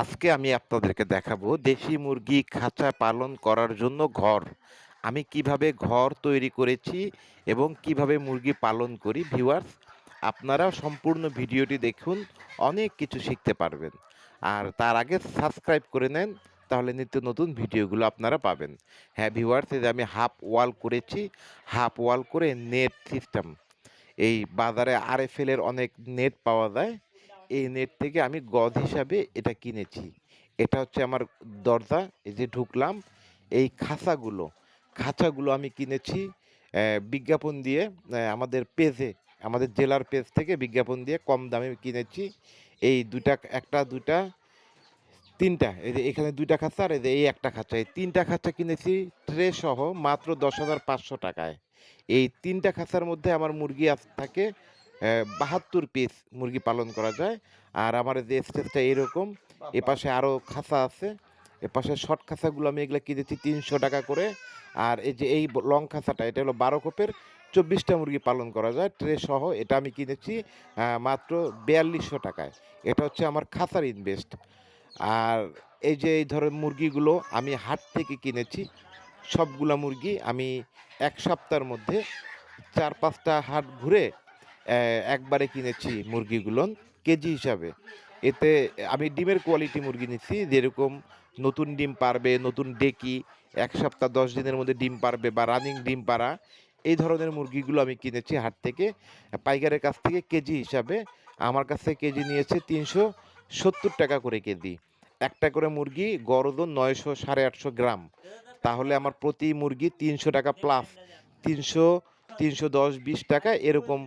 আজকে আমি আপনাদেরকে দেখাবো দেশি মুরগি খাঁচা পালন করার জন্য ঘর। আমি কীভাবে ঘর তৈরি করেছি এবং কীভাবে মুরগি পালন করি ভিউয়ার্স আপনারা সম্পূর্ণ ভিডিওটি দেখুন, অনেক কিছু শিখতে পারবেন। আর তার আগে সাবস্ক্রাইব করে নেন, তাহলে নিত্য নতুন ভিডিওগুলো আপনারা পাবেন। হ্যাঁ ভিউয়ার্স এই যে আমি হাফ ওয়াল করেছি হাফ ওয়াল করে নেট সিস্টেম এই বাজারে আরএফএল এর অনেক নেট পাওয়া যায়। এই নেট থেকে আমি গজ হিসাবে এটা কিনেছি। এটা হচ্ছে আমার দরজা, এই যে ঢুকলাম, এই খাঁচাগুলো। খাঁচাগুলো আমি কিনেছি বিজ্ঞাপন দিয়ে আমাদের পেজে, আমাদের জেলার পেজ থেকে বিজ্ঞাপন দিয়ে কম দামে কিনেছি। এই দুটা একটা দুটা তিনটা, এই যে এখানে দুইটা খাঁচা আর এই যে এই একটা খাঁচা। এই তিনটা খাঁচা কিনেছি ট্রে সহ মাত্র দশ হাজার পাঁচশো টাকায়। এই তিনটা খাঁচার মধ্যে আমার মুরগি থাকে বাহাত্তর পিস মুরগি পালন করা যায়। আর আমার যে স্টেজটা এরকম এ পাশে আরও খাঁচা আছে। এ পাশে শর্ট খাঁচাগুলো আমি এগুলো কিনেছি তিনশো টাকা করে। আর এই যে এই লং খাঁচাটা এটা হলো বারো কোপের। চব্বিশটা মুরগি পালন করা যায় ট্রে সহ। এটা আমি কিনেছি মাত্র বিয়াল্লিশশো টাকায়। এটা হচ্ছে আমার খাঁচার ইনভেস্ট। আর এই যে এই ধরনের মুরগিগুলো আমি হাট থেকে কিনেছি সবগুলা মুরগি আমি এক সপ্তাহের মধ্যে চার পাঁচটা হাট ঘুরে একবারে কিনেছি মুরগিগুলো কেজি হিসাবে। এতে আমি ডিমের কোয়ালিটি মুরগি নিচ্ছি, যেরকম নতুন ডিম পারবে, নতুন ডেকি, এক সপ্তাহ, দশ দিনের মধ্যে ডিম পারবে বা রানিং ডিম পারা এই ধরনের মুরগিগুলো আমি কিনেছি হাট থেকে। পাইকারের কাছ থেকে কেজি হিসাবে আমার কাছ থেকে কেজি নিয়েছে তিনশো সত্তর টাকা করে কেজি। একটা করে মুরগি ওজন নয়শো সাড়ে আটশো গ্রাম। তাহলে আমার প্রতি মুরগি তিনশো টাকা প্লাস তিনশো তিনশো দশ, বিশ টাকা, এরকম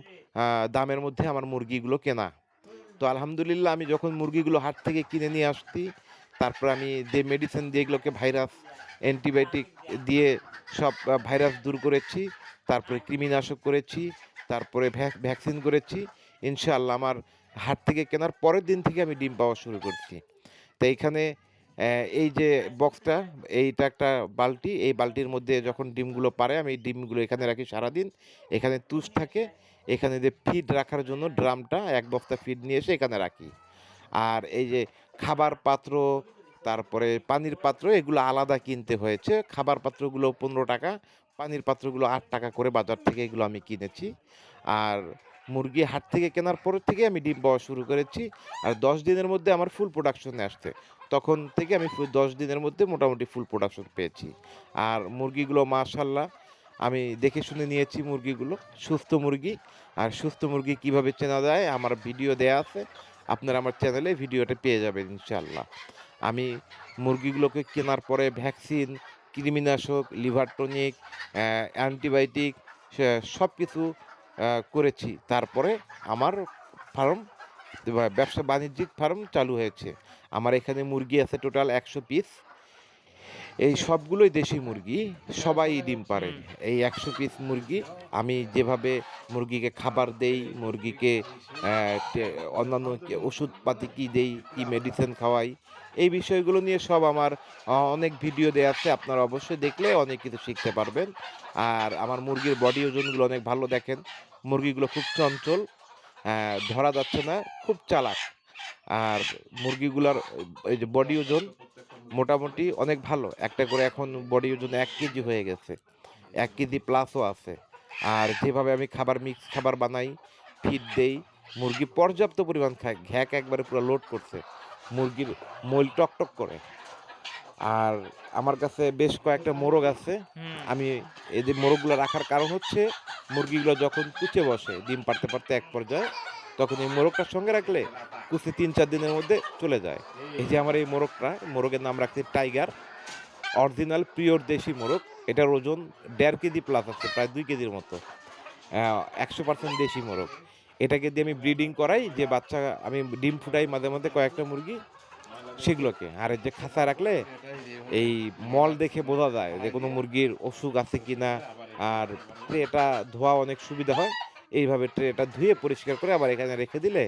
দামের মধ্যে আমার মুরগিগুলো কেনা। তো আলহামদুলিল্লাহ আমি যখন মুরগিগুলো হাট থেকে কিনে নিয়ে আসছি, তারপর আমি যে মেডিসিন দিয়ে এগুলোকে ভাইরাস অ্যান্টিবায়োটিক দিয়ে সব ভাইরাস দূর করেছি, তারপরে কৃমিনাশক করেছি, তারপরে ভ্যাক- ভ্যাকসিন করেছি, ইনশাআল্লাহ আমার হাট থেকে কেনার পরের দিন থেকে আমি ডিম পাওয়া শুরু করছি। তো এইখানে এই যে বক্সটা এইটা একটা বালতি, এই বালতির মধ্যে যখন ডিমগুলো পারে, আমি ডিমগুলো এখানে রাখি সারাদিন, এখানে তুষ থাকে এখানে যে ফিড রাখার জন্য ড্রামটা, এক বস্তা ফিড নিয়ে এসে এখানে রাখি। আর এই যে খাবার পাত্র, তারপরে পানির পাত্র, এগুলো আলাদা কিনতে হয়েছে। খাবার পাত্রগুলো পনেরো টাকা, পানির পাত্রগুলো আট টাকা করে বাজার থেকে এগুলো আমি কিনেছি। আর মুরগি হাট থেকে কেনার পর থেকে আমি ডিম পাওয়া শুরু করেছি। আর দশ দিনের মধ্যে আমার ফুল প্রোডাকশনে আসছে। তখন থেকে আমি দশ দিনের মধ্যে মোটামুটি ফুল প্রোডাকশন পেয়েছি। আর মুরগিগুলো মাশাল্লাহ আমি দেখে শুনে নিয়েছি মুরগিগুলো। সুস্থ মুরগি। আর সুস্থ মুরগি কীভাবে চেনা যায় আমার ভিডিও দেয়া আছে। আপনারা আমার চ্যানেলে ভিডিওটা পেয়ে যাবেন ইনশাল্লাহ আমি মুরগিগুলোকে কেনার পরে ভ্যাকসিন কৃমিনাশক লিভার টনিক অ্যান্টিবায়োটিক সব কিছু করেছি। তারপরে আমার ফার্ম ব্যবসা বাণিজ্যিক ফার্ম চালু হয়েছে। আমার এখানে মুরগি আছে টোটাল একশো পিস এই সবগুলোই দেশি মুরগি সবাই ডিম পারে। এই একশো পিস মুরগি আমি যেভাবে মুরগিকে খাবার দেই মুরগিকে অন্যান্য ওষুধপাতি কী দেই কী মেডিসিন খাওয়াই এই বিষয়গুলো নিয়ে সব আমার অনেক ভিডিও দেওয়া আছে আপনারা অবশ্যই দেখলে অনেক কিছু শিখতে পারবেন। আর আমার মুরগির বডি ওজনগুলো অনেক ভালো দেখেন মুরগিগুলো খুব চঞ্চল ধরা যাচ্ছে না খুব চালাক। আর মুরগিগুলার এই যে বডি ওজন মোটামুটি অনেক ভালো। একটা করে এখন বডি ওজন এক কেজি হয়ে গেছে। এক কেজি প্লাসও আছে। আর যেভাবে আমি খাবার মিক্স খাবার বানাই ফিড দেই মুরগি পর্যাপ্ত পরিমাণ খায় ঘ্যাক একবারে পুরো লোড করছে। মুরগির মল টকটক করে। আর আমার কাছে বেশ কয়েকটা মোরগ আছে। আমি এই যে মোরগগুলো রাখার কারণ হচ্ছে মুরগিগুলো যখন কুচে বসে ডিম পারতে পারতে এক পর্যায়ে তখন এই মোরগটার সঙ্গে রাখলে কুচে তিন, চার দিনের মধ্যে চলে যায়। এই যে আমার এই মোরগটা মোরগের নাম রাখছি টাইগার। অরিজিনাল, পিওর দেশি মোরগ। এটার ওজন দেড় কেজি প্লাস আছে, প্রায় দুই কেজির মতো। একশো পার্সেন্ট দেশি মোরগ। এটাকে দিয়ে আমি ব্রিডিং করাই, যে বাচ্চা, আমি ডিম ফুটাই মাঝে মাঝে কয়েকটা মুরগি, সেগুলোকে। আর যে খাঁচা রাখলে এই মল দেখে বোঝা যায় যে কোনো মুরগির অসুখ আছে কি না আর এটা ধোয়া অনেক সুবিধা হয়। এইভাবে ট্রেটা ধুয়ে পরিষ্কার করে আবার এখানে রেখে দিলে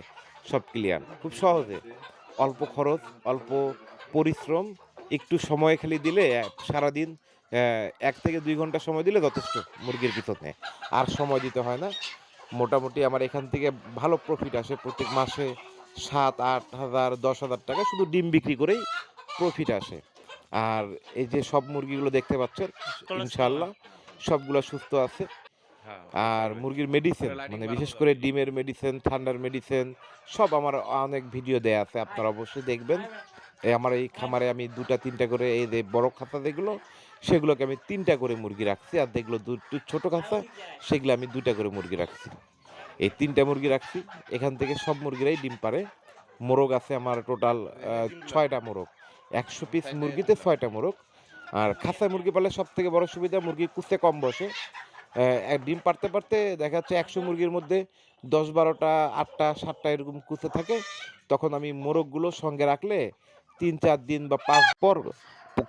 সব ক্লিয়ার খুব সহজে। অল্প খরচ অল্প পরিশ্রম একটু সময় খালি দিলে সারাদিন এক থেকে দুই ঘণ্টা সময় দিলে যথেষ্ট মুরগির পিছনে। আর সময় দিতে হয় না। মোটামুটি আমার এখান থেকে ভালো প্রফিট আসে। প্রত্যেক মাসে সাত আট হাজার দশ হাজার টাকা শুধু ডিম বিক্রি করেই প্রফিট আসে। আর এই যে সব মুরগিগুলো দেখতে পাচ্ছেন ইনশাল্লাহ সবগুলো সুস্থ আছে। আর মুরগির মেডিসিন মানে বিশেষ করে ডিমের মেডিসিন ঠান্ডার মেডিসিন সব আমার অনেক ভিডিও দেয়া আছে আপনারা অবশ্যই দেখবেন। এই আমার এই খামারে আমি দুটা তিনটা করে এই যে বড় খাতা যেগুলো সেগুলোকে আমি তিনটা করে মুরগি রাখছি আর যেগুলো দুটো ছোট খাতা সেগুলো আমি দুটা করে মুরগি রাখছি। এই তিনটা মুরগি রাখছি এখান থেকে সব মুরগিরাই ডিম পারে। মোরগ আছে আমার টোটাল ছয়টা মোরগ। একশো পিস মুরগিতে ছয়টা মোরগ। আর খাঁচায় মুরগি পালে সব থেকে বড় সুবিধা মুরগি কুচতে কম বসে। ডিম পারতে পারতে দেখা যাচ্ছে একশো মুরগির মধ্যে দশ বারোটা, আটটা, সাতটা এরকম কুচে থাকে। তখন আমি মোরগগুলো সঙ্গে রাখলে তিন, চার দিন বা পাঁচ পর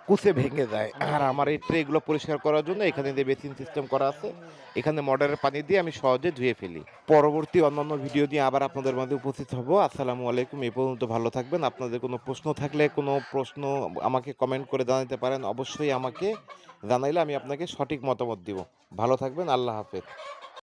কুচে ভেঙে যায়। আর আমার এই ট্রেগুলো পরিষ্কার করার জন্য এখানে যে বেসিন সিস্টেম করা আছে, এখানে মডারের পানি দিয়ে আমি সহজে ধুয়ে ফেলি। পরবর্তী অন্যান্য ভিডিও দিয়ে আবার আপনাদের মাঝে উপস্থিত হব। আসসালামু আলাইকুম। এই পর্যন্ত ভালো থাকবেন। আপনাদের কোনো প্রশ্ন থাকলে, কোনো প্রশ্ন আমাকে কমেন্ট করে জানাতে পারেন, অবশ্যই আমাকে জানাইলে আমি আপনাকে সঠিক মতামত দিব। ভালো থাকবেন। আল্লাহ হাফেজ।